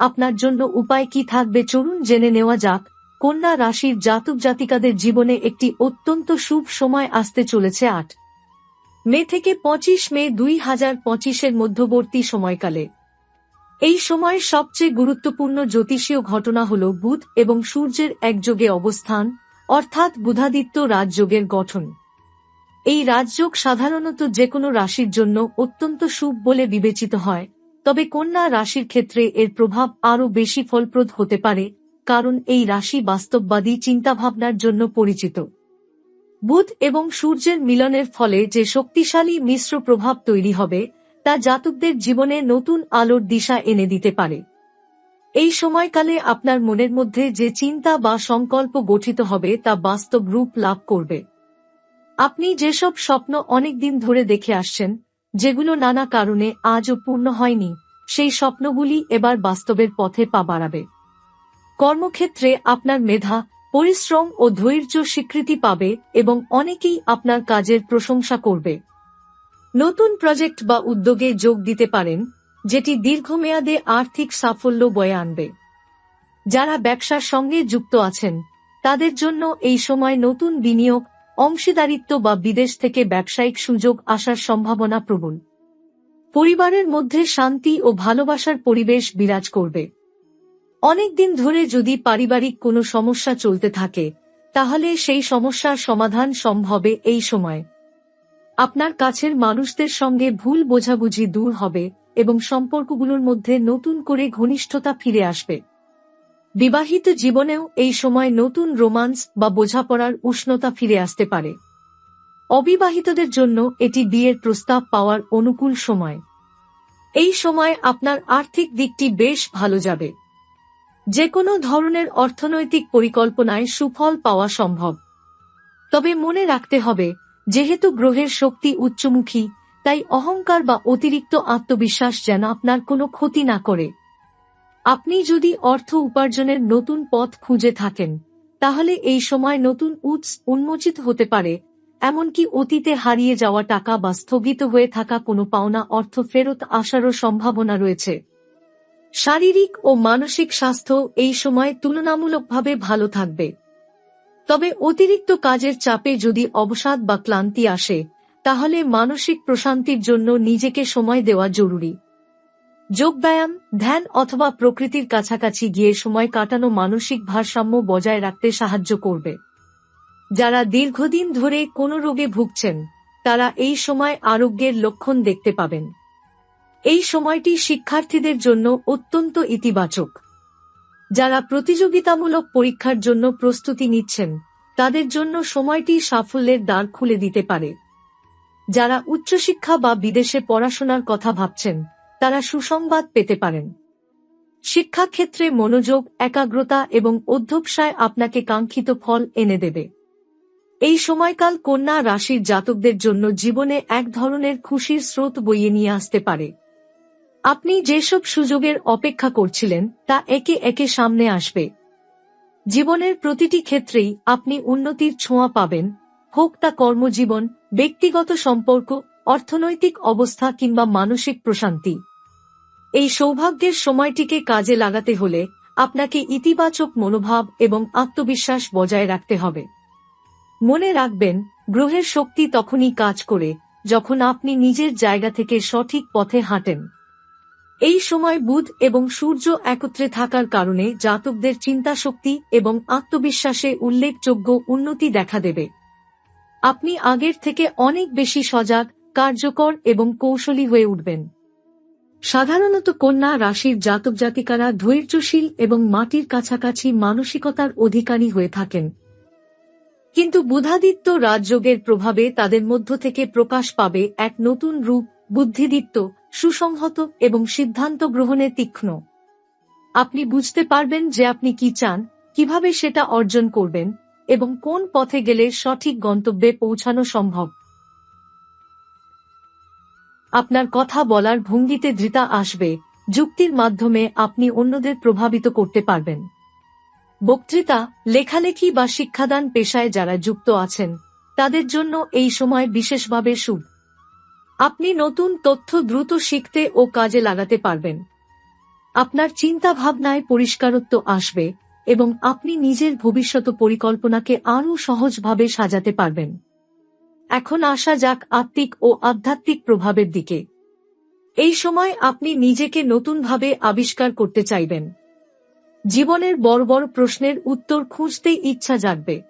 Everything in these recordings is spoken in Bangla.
আপনার জন্য উপায় কি থাকবে? চলুন জেনে নেওয়া যাক। কন্যা রাশির জাতক জাতিকাদের জীবনে একটি অত্যন্ত শুভ সময় আসতে চলেছে আট। মে থেকে পঁচিশ মে দুই হাজার পঁচিশের মধ্যবর্তী সময়কালে। এই সময় সবচেয়ে গুরুত্বপূর্ণ জ্যোতিষীয় ঘটনা হল বুধ এবং সূর্যের একযোগে অবস্থান, অর্থাৎ বুধাদিত্য রাজযোগের গঠন। এই রাজযোগ সাধারণত যে কোনো রাশির জন্য অত্যন্ত শুভ বলে বিবেচিত হয়। তবে কন্যা রাশির ক্ষেত্রে এর প্রভাব আরও বেশি ফলপ্রদ হতে পারে, কারণ এই রাশি বাস্তববাদী চিন্তাভাবনার জন্য পরিচিত। বুধ এবং সূর্যের মিলনের ফলে যে শক্তিশালী মিশ্র প্রভাব তৈরি হবে, তা জাতকদের জীবনে নতুন আলোর দিশা এনে দিতে পারে। এই সময়কালে আপনার মনের মধ্যে যে চিন্তা বা সংকল্প গঠিত হবে, তা বাস্তব রূপ লাভ করবে। আপনি যেসব স্বপ্ন অনেকদিন ধরে দেখে আসছেন যেগুলো নানা কারণে আজও পূর্ণ হয়নি, সেই স্বপ্নগুলি এবার বাস্তবের পথে পা বাড়াবে। কর্মক্ষেত্রে আপনার মেধা, পরিশ্রম ও ধৈর্য স্বীকৃতি পাবে এবং অনেকেই আপনার কাজের প্রশংসা করবে। নতুন প্রজেক্ট বা উদ্যোগে যোগ দিতে পারেন, যেটি দীর্ঘমেয়াদে আর্থিক সাফল্য বয়ে আনবে। যারা ব্যবসার সঙ্গে যুক্ত আছেন, তাদের জন্য এই সময় নতুন বিনিয়োগ অংশীদারিত্ব বা বিদেশ থেকে ব্যবসায়িক সুযোগ আসার সম্ভাবনা প্রবল পরিবারের মধ্যে শান্তি ও ভালোবাসার পরিবেশ বিরাজ করবে। অনেকদিন ধরে যদি পারিবারিক কোনো সমস্যা চলতে থাকে, তাহলে সেই সমস্যার সমাধান সম্ভবে এই সময়। আপনার কাছের মানুষদের সঙ্গে ভুল বোঝাবুঝি দূর হবে এবং সম্পর্কগুলোর মধ্যে নতুন করে ঘনিষ্ঠতা ফিরে আসবে। বিবাহিত জীবনেও এই সময় নতুন রোমান্স বা বোঝাপড়ার উষ্ণতা ফিরে আসতে পারে। অবিবাহিতদের জন্য এটি বিয়ের প্রস্তাব পাওয়ার অনুকূল সময়। এই সময় আপনার আর্থিক দিকটি বেশ ভালো যাবে। যে কোনো ধরনের অর্থনৈতিক পরিকল্পনায় সুফল পাওয়া সম্ভব। তবে মনে রাখতে হবে, যেহেতু গ্রহের শক্তি উচ্চমুখী, তাই অহংকার বা অতিরিক্ত আত্মবিশ্বাস যেন আপনার কোনো ক্ষতি না করে। আপনি যদি অর্থ উপার্জনের নতুন পথ খুঁজে থাকেন, তাহলে এই সময় নতুন উৎস উন্মোচিত হতে পারে, এমনকি অতীতে হারিয়ে যাওয়া টাকা বা স্থগিত হয়ে থাকা কোনো পাওনা অর্থ ফেরত আসারও সম্ভাবনা রয়েছে। শারীরিক ও মানসিক স্বাস্থ্য এই সময় তুলনামূলকভাবে ভালো থাকবে। তবে অতিরিক্ত কাজের চাপে যদি অবসাদ বা ক্লান্তি আসে, তাহলে মানসিক প্রশান্তির জন্য নিজেকে সময় দেওয়া জরুরি। যোগব্যায়াম, ধ্যান অথবা প্রকৃতির কাছাকাছি গিয়ে সময় কাটানো মানসিক ভারসাম্য বজায় রাখতে সাহায্য করবে। যারা দীর্ঘদিন ধরে কোনো রোগে ভুগছেন, তারা এই সময় আরোগ্যের লক্ষণ দেখতে পাবেন। এই সময়টি শিক্ষার্থীদের জন্য অত্যন্ত ইতিবাচক। যারা প্রতিযোগিতামূলক পরীক্ষার জন্য প্রস্তুতি নিচ্ছেন, তাদের জন্য সময়টি সাফল্যের দ্বার খুলে দিতে পারে। যারা উচ্চশিক্ষা বা বিদেশে পড়াশোনার কথা ভাবছেন তারা সুসংবাদ পেতে পারেন। শিক্ষাক্ষেত্রে মনোযোগ, একাগ্রতা এবং অধ্যবসায় আপনাকে কাঙ্ক্ষিত ফল এনে দেবে। এই সময়কাল কন্যা রাশির জাতকদের জন্য জীবনে এক ধরনের খুশির স্রোত বইয়ে নিয়ে আসতে পারে। আপনি যেসব সুযোগের অপেক্ষা করছিলেন, তা একে একে সামনে আসবে। জীবনের প্রতিটি ক্ষেত্রেই আপনি উন্নতির ছোঁয়া পাবেন। হোক তা কর্মজীবন, ব্যক্তিগত সম্পর্ক, অর্থনৈতিক অবস্থা কিংবা মানসিক প্রশান্তি। এই সৌভাগ্যের সময়টিকে কাজে লাগাতে হলে আপনাকে ইতিবাচক মনোভাব এবং আত্মবিশ্বাস বজায় রাখতে হবে। মনে রাখবেন, গ্রহের শক্তি তখনই কাজ করে যখন আপনি নিজের জায়গা থেকে সঠিক পথে হাঁটেন। এই সময় বুধ এবং সূর্য একত্রে থাকার কারণে জাতকদের চিন্তাশক্তি এবং আত্মবিশ্বাসে উল্লেখযোগ্য উন্নতি দেখা দেবে। আপনি আগের থেকে অনেক বেশি সজাগ, কার্যকর এবং কৌশলী হয়ে উঠবেন। সাধারণত কন্যা, রাশির জাতক জাতিকারা ধৈর্যশীল এবং মাটির কাছাকাছি মানসিকতার অধিকারী হয়ে থাকেন। কিন্তু বুধাদিত্য রাজযোগের প্রভাবে তাদের মধ্য থেকে প্রকাশ পাবে এক নতুন রূপ, বুদ্ধিদীপ্ত, সুসংহত এবং সিদ্ধান্ত গ্রহণে তীক্ষ্ণ। আপনি বুঝতে পারবেন যে আপনি কি চান, কীভাবে সেটা অর্জন করবেন এবং কোন পথে গেলে সঠিক গন্তব্যে পৌঁছানো সম্ভব। আপনার কথা বলার ভঙ্গিতে দৃতা আসবে, যুক্তির মাধ্যমে আপনি অন্যদের প্রভাবিত করতে পারবেন। বক্তৃতা, লেখালেখি বা শিক্ষাদান পেশায় যারা যুক্ত আছেন, তাদের জন্য এই সময় বিশেষভাবে শুভ। আপনি নতুন তথ্য দ্রুত শিখতে ও কাজে লাগাতে পারবেন। আপনার চিন্তা ভাবনায় পরিষ্কারত্ব আসবে এবং আপনি নিজের ভবিষ্যৎ পরিকল্পনাকে আরও সহজভাবে সাজাতে পারবেন। এখন আসা যাক আত্মিক ও আধ্যাত্মিক প্রভাবের দিকে। এই সময় আপনি নিজেকে নতুনভাবে আবিষ্কার করতে চাইবেন। জীবনের বড় বড় প্রশ্নের উত্তর খুঁজতেই ইচ্ছা জাগবে।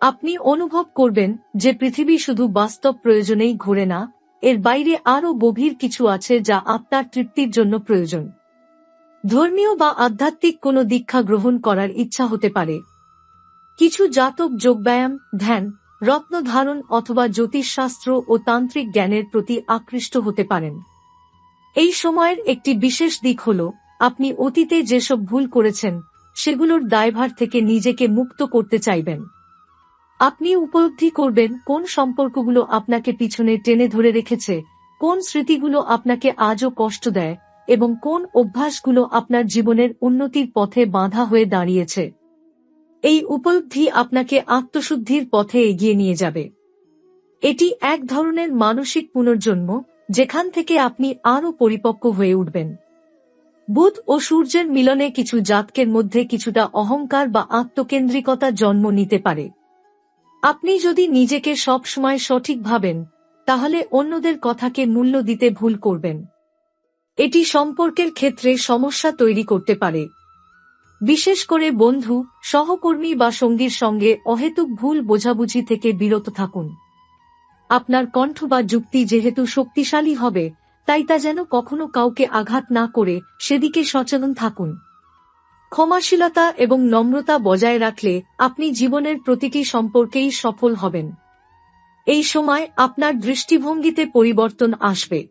আপনি অনুভব করবেন যে পৃথিবী শুধু বাস্তব প্রয়োজনেই ঘুরে না, এর বাইরে আরও গভীর কিছু আছে যা আপনার তৃপ্তির জন্য প্রয়োজন। ধর্মীয় বা আধ্যাত্মিক কোনো দীক্ষা গ্রহণ করার ইচ্ছা হতে পারে। কিছু জাতক যোগব্যায়াম, ধ্যান রত্ন ধারণ অথবা জ্যোতিষশাস্ত্র ও তান্ত্রিক জ্ঞানের প্রতি আকৃষ্ট হতে পারেন। এই সময়ের একটি বিশেষ দিক হল, আপনি অতীতে যেসব ভুল করেছেন, সেগুলোর দায়ভার থেকে নিজেকে মুক্ত করতে চাইবেন। আপনি উপলব্ধি করবেন কোন সম্পর্কগুলো আপনাকে পিছনে টেনে ধরে রেখেছে, কোন স্মৃতিগুলো আপনাকে আজও কষ্ট দেয়, এবং কোন অভ্যাসগুলো আপনার জীবনের উন্নতির পথে বাধা হয়ে দাঁড়িয়েছে। এই উপলব্ধি আপনাকে আত্মশুদ্ধির পথে এগিয়ে নিয়ে যাবে। এটি এক ধরনের মানসিক পুনর্জন্ম, যেখান থেকে আপনি আরও পরিপক্ক হয়ে উঠবেন। বুধ ও সূর্যের মিলনে কিছু জাতকের মধ্যে কিছুটা অহংকার বা আত্মকেন্দ্রিকতা জন্ম নিতে পারে। আপনি যদি নিজেকে সব সময় সঠিক ভাবেন, তাহলে অন্যদের কথাকে মূল্য দিতে ভুল করবেন। এটি সম্পর্কের ক্ষেত্রে সমস্যা তৈরি করতে পারে। বিশেষ করে বন্ধু, সহকর্মী বা সঙ্গীর সঙ্গে অহেতুক ভুল বোঝাবুঝি থেকে বিরত থাকুন। আপনার কণ্ঠ বা যুক্তি যেহেতু শক্তিশালী হবে, তাই তা যেন কখনো কাউকে আঘাত না করে সেদিকে সচেতন থাকুন। ক্ষমাশীলতা এবং নম্রতা বজায় রাখলে আপনি জীবনের প্রতিটি সম্পর্কেই সফল হবেন। এই সময় আপনার দৃষ্টিভঙ্গিতে পরিবর্তন আসবে।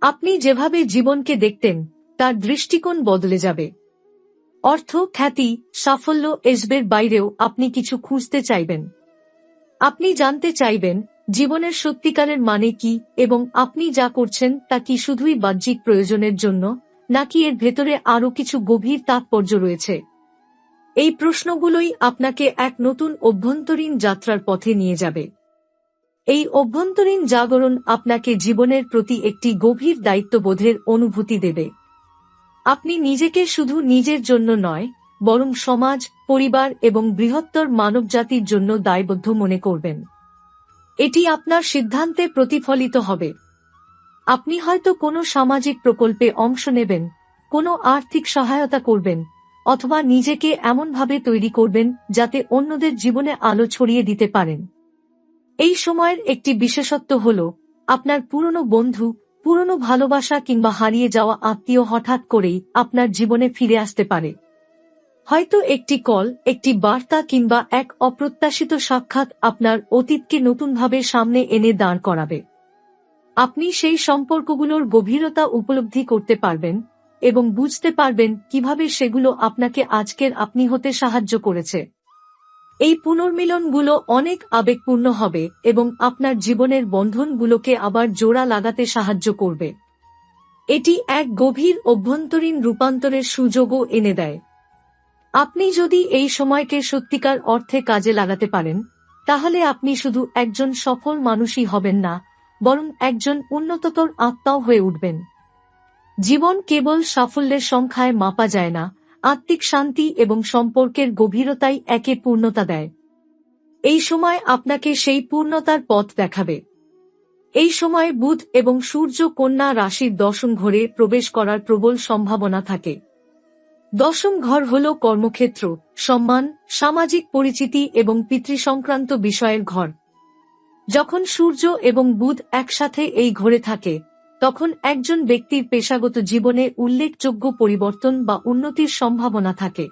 আপনি যেভাবে জীবনকে দেখতেন, তার দৃষ্টিকোণ বদলে যাবে। অর্থ, খ্যাতি, সাফল্য এসবের বাইরেও আপনি কিছু খুঁজতে চাইবেন। আপনি জানতে চাইবেন, জীবনের সত্যিকারের মানে কি এবং আপনি যা করছেন তা কি শুধুই বাহ্যিক প্রয়োজনের জন্য, নাকি এর ভেতরে আরও কিছু গভীর তাৎপর্য রয়েছে? এই প্রশ্নগুলোই আপনাকে এক নতুন অভ্যন্তরীণ যাত্রার পথে নিয়ে যাবে। এই অভ্যন্তরীণ জাগরণ আপনাকে জীবনের প্রতি একটি গভীর দায়িত্ববোধের অনুভূতি দেবে। আপনি নিজেকে শুধু নিজের জন্য নয়, বরং সমাজ, পরিবার এবং বৃহত্তর মানবজাতির জন্য দায়বদ্ধ মনে করবেন। এটি আপনার সিদ্ধান্তে প্রতিফলিত হবে। আপনি হয়তো কোনো সামাজিক প্রকল্পে অংশ নেবেন, কোনো আর্থিক সহায়তা করবেন, অথবা নিজেকে এমনভাবে তৈরি করবেন যাতে অন্যদের জীবনে আলো ছড়িয়ে দিতে পারেন। এই সময়ের একটি বিশেষত্ব হল, আপনার পুরনো বন্ধু পুরনো ভালোবাসা কিংবা হারিয়ে যাওয়া আত্মীয় হঠাৎ করেই আপনার জীবনে ফিরে আসতে পারে। হয়তো একটি কল, একটি বার্তা কিংবা এক অপ্রত্যাশিত সাক্ষাৎ আপনার অতীতকে নতুনভাবে সামনে এনে দাঁড় করাবে। আপনি সেই সম্পর্কগুলোর গভীরতা উপলব্ধি করতে পারবেন এবং বুঝতে পারবেন কীভাবে সেগুলো আপনাকে আজকের আপনি হতে সাহায্য করেছে। এই পুনর্মিলনগুলো অনেক আবেগপূর্ণ হবে এবং আপনার জীবনের বন্ধনগুলোকে আবার জোড়া লাগাতে সাহায্য করবে। এটি এক গভীর অভ্যন্তরীণ রূপান্তরের সুযোগও এনে দেয়। আপনি যদি এই সময়কে সত্যিকার অর্থে কাজে লাগাতে পারেন, তাহলে আপনি শুধু একজন সফল মানুষই হবেন না, বরং একজন উন্নততর আত্মাও হয়ে উঠবেন। জীবন কেবল সাফল্যের সংখ্যায় মাপা যায় না আত্মিক শান্তি এবং সম্পর্কের গভীরতাই একে পূর্ণতা দেয়। এই সময় আপনাকে সেই পূর্ণতার পথ দেখাবে। এই সময় বুধ এবং সূর্য কন্যা রাশির দশম ঘরে প্রবেশ করার প্রবল সম্ভাবনা থাকে। দশম ঘর হল কর্মক্ষেত্র, সম্মান, সামাজিক পরিচিতি এবং পিতৃ সংক্রান্ত বিষয়ের ঘর। যখন সূর্য এবং বুধ একসাথে এই ঘরে থাকে তখন একজন ব্যক্তির পেশাগত জীবনে উল্লেখযোগ্য পরিবর্তন বা উন্নতির সম্ভাবনা থাকে।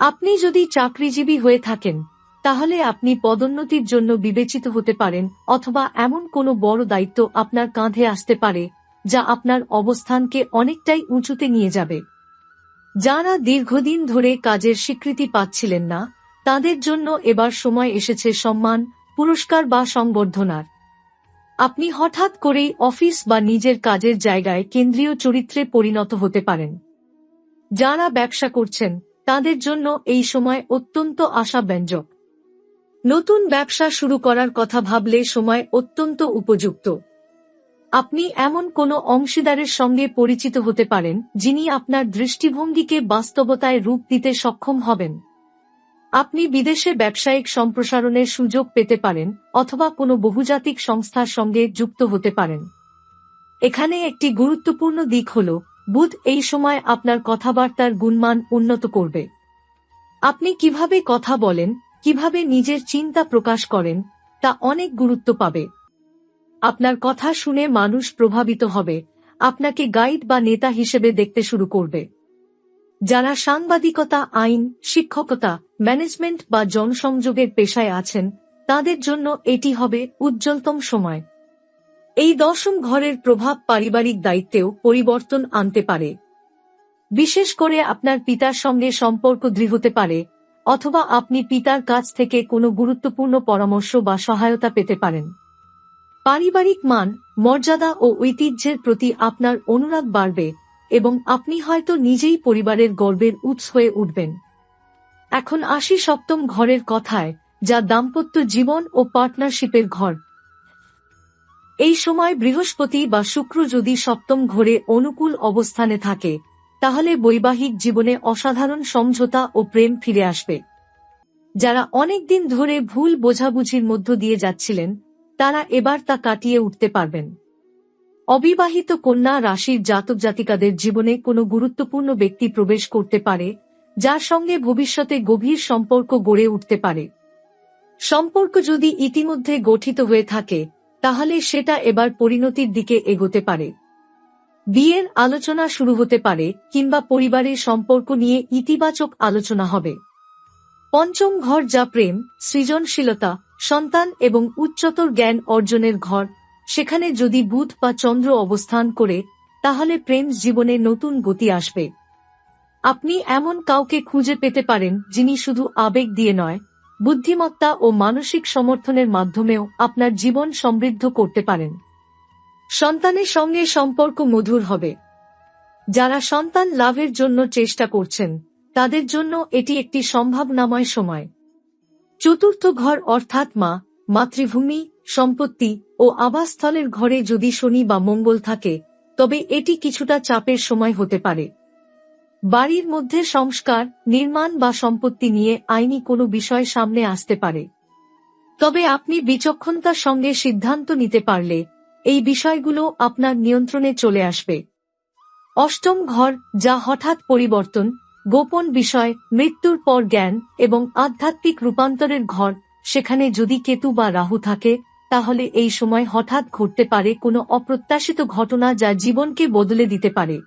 আপনি যদি চাকরিজীবী হয়ে থাকেন, তাহলে আপনি পদোন্নতির জন্য বিবেচিত হতে পারেন অথবা এমন কোনো বড় দায়িত্ব আপনার কাঁধে আসতে পারে, যা আপনার অবস্থানকে অনেকটাই উঁচুতে নিয়ে যাবে। যারা দীর্ঘদিন ধরে কাজের স্বীকৃতি পাচ্ছিলেন না, তাদের জন্য এবার সময় এসেছে সম্মান, পুরস্কার বা সংবর্ধনার। আপনি হঠাৎ করেই অফিস বা নিজের কাজের জায়গায় কেন্দ্রীয় চরিত্রে পরিণত হতে পারেন। যারা ব্যবসা করছেন, তাদের জন্য এই সময় অত্যন্ত আশাব্যঞ্জক। নতুন ব্যবসা শুরু করার কথা ভাবলে সময় অত্যন্ত উপযুক্ত। আপনি এমন কোনো অংশীদারের সঙ্গে পরিচিত হতে পারেন, যিনি আপনার দৃষ্টিভঙ্গিকে বাস্তবতায় রূপ দিতে সক্ষম হবেন। আপনি বিদেশে ব্যবসায়িক সম্প্রসারণের সুযোগ পেতে পারেন, অথবা কোনো বহুজাতিক সংস্থার সঙ্গে যুক্ত হতে পারেন। এখানে একটি গুরুত্বপূর্ণ দিক হল, বুধ এই সময় আপনার কথাবার্তার গুণমান উন্নত করবে। আপনি কীভাবে কথা বলেন, কীভাবে নিজের চিন্তা প্রকাশ করেন, তা অনেক গুরুত্ব পাবে। আপনার কথা শুনে মানুষ প্রভাবিত হবে, আপনাকে গাইড বা নেতা হিসেবে দেখতে শুরু করবে। যারা সাংবাদিকতা, আইন, শিক্ষকতা, ম্যানেজমেন্ট বা জনসংযোগের পেশায় আছেন, তাদের জন্য এটি হবে উজ্জ্বলতম সময়। এই দশম ঘরের প্রভাব পারিবারিক দায়িত্বেও পরিবর্তন আনতে পারে। বিশেষ করে আপনার পিতার সঙ্গে সম্পর্ক দৃঢ় হতে পারে, অথবা আপনি পিতার কাছ থেকে কোনো গুরুত্বপূর্ণ পরামর্শ বা সহায়তা পেতে পারেন। পারিবারিক মান, মর্যাদা ও ঐতিহ্যের প্রতি আপনার অনুরাগ বাড়বে। এবং আপনি হয়তো নিজেই পরিবারের গর্বের উৎস হয়ে উঠবেন। এখন আসি সপ্তম ঘরের কথায়, যা দাম্পত্য জীবন ও পার্টনারশিপের ঘর। এই সময় বৃহস্পতি বা শুক্র যদি সপ্তম ঘরে অনুকূল অবস্থানে থাকে, তাহলে বৈবাহিক জীবনে অসাধারণ সমঝোতা ও প্রেম ফিরে আসবে। যারা অনেকদিন ধরে ভুল বোঝাবুঝির মধ্য দিয়ে যাচ্ছিলেন, তারা এবার তা কাটিয়ে উঠতে পারবেন। অবিবাহিত কন্যা রাশির জাতক জাতিকাদের জীবনে কোনো গুরুত্বপূর্ণ ব্যক্তি প্রবেশ করতে পারে, যার সঙ্গে ভবিষ্যতে গভীর সম্পর্ক গড়ে উঠতে পারে। সম্পর্ক যদি ইতিমধ্যে গঠিত হয়ে থাকে, তাহলে সেটা এবার পরিণতির দিকে এগোতে পারে। বিয়ের আলোচনা শুরু হতে পারে, কিংবা পরিবারের সম্পর্ক নিয়ে ইতিবাচক আলোচনা হবে। পঞ্চম ঘর যা প্রেম, সৃজনশীলতা, সন্তান এবং উচ্চতর জ্ঞান অর্জনের ঘর সেখানে যদি বুধ বা চন্দ্র অবস্থান করে, তাহলে প্রেম জীবনে নতুন গতি আসবে। আপনি এমন কাউকে খুঁজে পেতে পারেন, যিনি শুধু আবেগ দিয়ে নয়, বুদ্ধিমত্তা ও মানসিক সমর্থনের মাধ্যমেও আপনার জীবন সমৃদ্ধ করতে পারেন। সন্তানের সঙ্গে সম্পর্ক মধুর হবে। যারা সন্তান লাভের জন্য চেষ্টা করছেন, তাদের জন্য এটি একটি সম্ভাবনাময় সময়। চতুর্থ ঘর অর্থাৎ মা, মাতৃভূমি সম্পত্তি ও আবাসস্থলের ঘরে যদি শনি বা মঙ্গল থাকে, তবে এটি কিছুটা চাপের সময় হতে পারে। বাড়ির মধ্যে সংস্কার, নির্মাণ বা সম্পত্তি নিয়ে আইনি কোনো বিষয় সামনে আসতে পারে। তবে আপনি বিচক্ষণতার সঙ্গে সিদ্ধান্ত নিতে পারলে এই বিষয়গুলো আপনার নিয়ন্ত্রণে চলে আসবে। অষ্টম ঘর, যা হঠাৎ পরিবর্তন, গোপন বিষয়, মৃত্যুর পর জ্ঞান এবং আধ্যাত্মিক রূপান্তরের ঘর, সেখানে যদি কেতু বা রাহু থাকে তাহলে এই সময় হঠাৎ ঘটতে পারে কোনো অপ্রত্যাশিত ঘটনা যা জীবনকে বদলে দিতে পারে।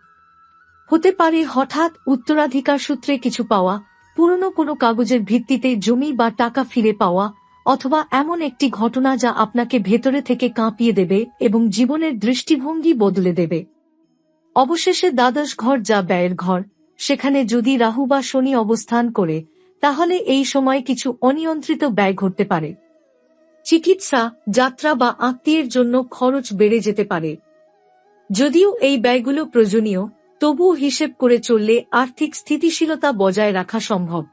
হতে পারে হঠাৎ উত্তরাধিকার সূত্রে কিছু পাওয়া, পুরনো কোনো কাগজের ভিত্তিতে জমি বা টাকা ফিরে পাওয়া, অথবা এমন একটি ঘটনা যা আপনাকে ভেতরে থেকে কাঁপিয়ে দেবে এবং জীবনের দৃষ্টিভঙ্গি বদলে দেবে। অবশেষে দ্বাদশ ঘর যা ব্যয়ের ঘর, সেখানে যদি রাহু বা শনি অবস্থান করে, তাহলে এই সময় কিছু অনিয়ন্ত্রিত ব্যয় ঘটতে পারে। চিকিৎসা, যাত্রা বা আত্মীয়ের জন্য খরচ বেড়ে যেতে পারে। যদিও এই ব্যয়গুলো প্রয়োজনীয়, তবুও হিসেব করে চললে আর্থিক স্থিতিশীলতা বজায় রাখা সম্ভব।